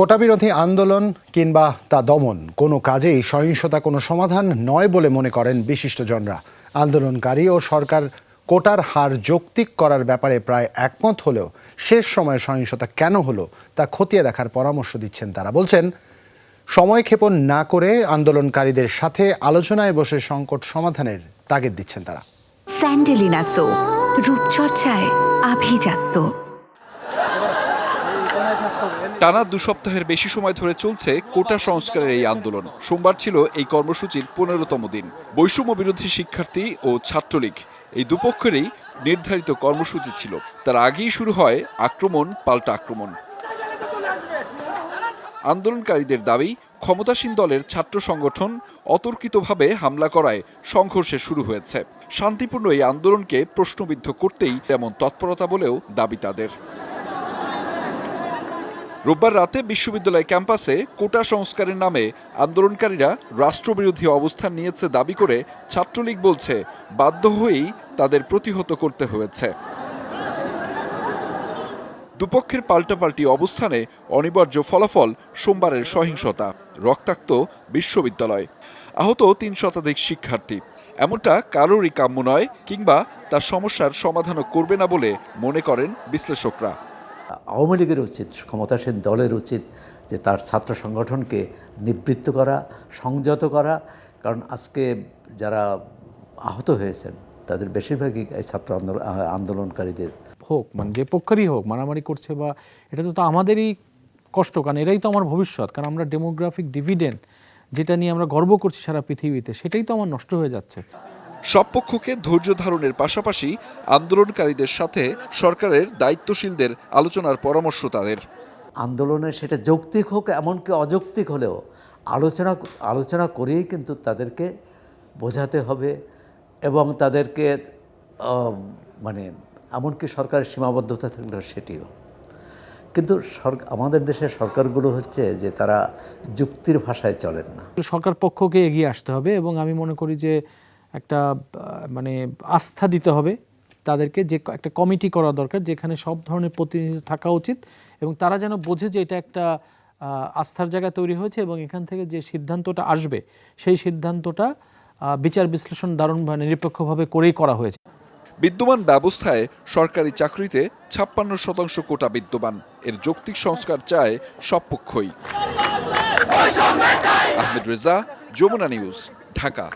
কোটা বিরোধী আন্দোলন কিংবা তা দমন, কোনো কাজেই সহিংসতা কোনো সমাধান নয় বলে মনে করেন বিশিষ্টজনরা। আন্দোলনকারী ও সরকার কোটার হার যৌক্তিক করার ব্যাপারে প্রায় একমত হলেও শেষ সময়ে সহিংসতা কেন হলো তা খতিয়ে দেখার পরামর্শ দিচ্ছেন তারা। বলছেন, সময় ক্ষেপণ না করে আন্দোলনকারীদের সাথে আলোচনায় বসে সংকট সমাধানের তাগিদ দিচ্ছেন তারা। স্যান্ডেলিনা সো রূপচর্চায় আভিজাত্য। টানা দু সপ্তাহের বেশি সময় ধরে চলছে কোটা সংস্কারের এই আন্দোলন। সোমবার ছিল এই কর্মসূচির পনেরোতম দিন। বৈষম্য বিরোধী শিক্ষার্থী ও ছাত্রলীগ এই দুপক্ষেরই নির্ধারিত কর্মসূচি ছিল। তার আগেই শুরু হয় আক্রমণ, পাল্টা আক্রমণ। আন্দোলনকারীদের দাবি, ক্ষমতাসীন দলের ছাত্র সংগঠন অতর্কিতভাবে হামলা করায় সংঘর্ষে শুরু হয়েছে। শান্তিপূর্ণ এই আন্দোলনকে প্রশ্নবিদ্ধ করতেই তেমন তৎপরতা বলেও দাবি তাদের। রোববার রাতে বিশ্ববিদ্যালয় ক্যাম্পাসে কোটা সংস্কারের নামে আন্দোলনকারীরা রাষ্ট্রবিরোধী অবস্থান নিয়েছে দাবি করে ছাত্রলীগ বলছে, বাধ্য হয়েই তাদের প্রতিহত করতে হয়েছে। দুপক্ষের পাল্টাপাল্টি অবস্থানে অনিবার্য ফলাফল সোমবারের সহিংসতা, রক্তাক্ত বিশ্ববিদ্যালয়। আহত তিন শতাধিক শিক্ষার্থী। এমনটা কারোরই কাম্য নয়, কিংবা তার সমস্যার সমাধানও করবে না বলে মনে করেন বিশ্লেষকরা। আওয়ামী লীগের উচিত, ক্ষমতাসীন দলের উচিত যে তার ছাত্র সংগঠনকে নিবৃত্ত করা, সংযত করা, কারণ আজকে যারা আহত হয়েছেন, তাদের বেশিরভাগই এই ছাত্র আন্দোলনকারীদের। হোক মানে যে পক্ষেরই হোক, মারামারি করছে বা এটা তো তো আমাদেরই কষ্ট, কারণ এরাই তো আমার ভবিষ্যৎ, কারণ আমরা ডেমোগ্রাফিক ডিভিডেন্ড যেটা নিয়ে আমরা গর্ব করছি সারা পৃথিবীতে, সেটাই তো আমার নষ্ট হয়ে যাচ্ছে। সব পক্ষকে ধৈর্য ধারণের পাশাপাশি আন্দোলনকারীদের সাথে সরকারের দায়িত্বশীলদের আলোচনার পরামর্শ তাদের। আন্দোলনে সেটা যৌক্তিক হোক এমনকি অযৌক্তিক হলেও আলোচনা আলোচনা করেই কিন্তু তাদেরকে বোঝাতে হবে এবং তাদেরকে মানে এমনকি সরকারের সীমাবদ্ধতা থাকলেও সেটিও। কিন্তু আমাদের দেশের সরকারগুলো হচ্ছে যে তারা যুক্তির ভাষায় চলেন না। সরকার পক্ষকে এগিয়ে আসতে হবে এবং আমি মনে করি যে একটা মানে আস্থা দিতে হবে তাদেরকে যে একটা কমিটি করা দরকার যেখানে সব ধরনের প্রতিনিধি থাকা উচিত এবং তারা যেন বোঝে যে এটা একটা আস্থার জায়গা তৈরি হয়েছে এবং এখান থেকে যে সিদ্ধান্তটা আসবে সেই সিদ্ধান্তটা বিচার বিশ্লেষণ দারুণ বা নিরপেক্ষভাবে করেই করা হয়েছে। বিদ্যমান ব্যবস্থায় সরকারি চাকরিতে ছাপ্পান্ন শতাংশ কোটা বিদ্যমান। এর যৌক্তিক সংস্কার চায় সব পক্ষই আহমেদ রেজা, যমুনা নিউজ, ঢাকা।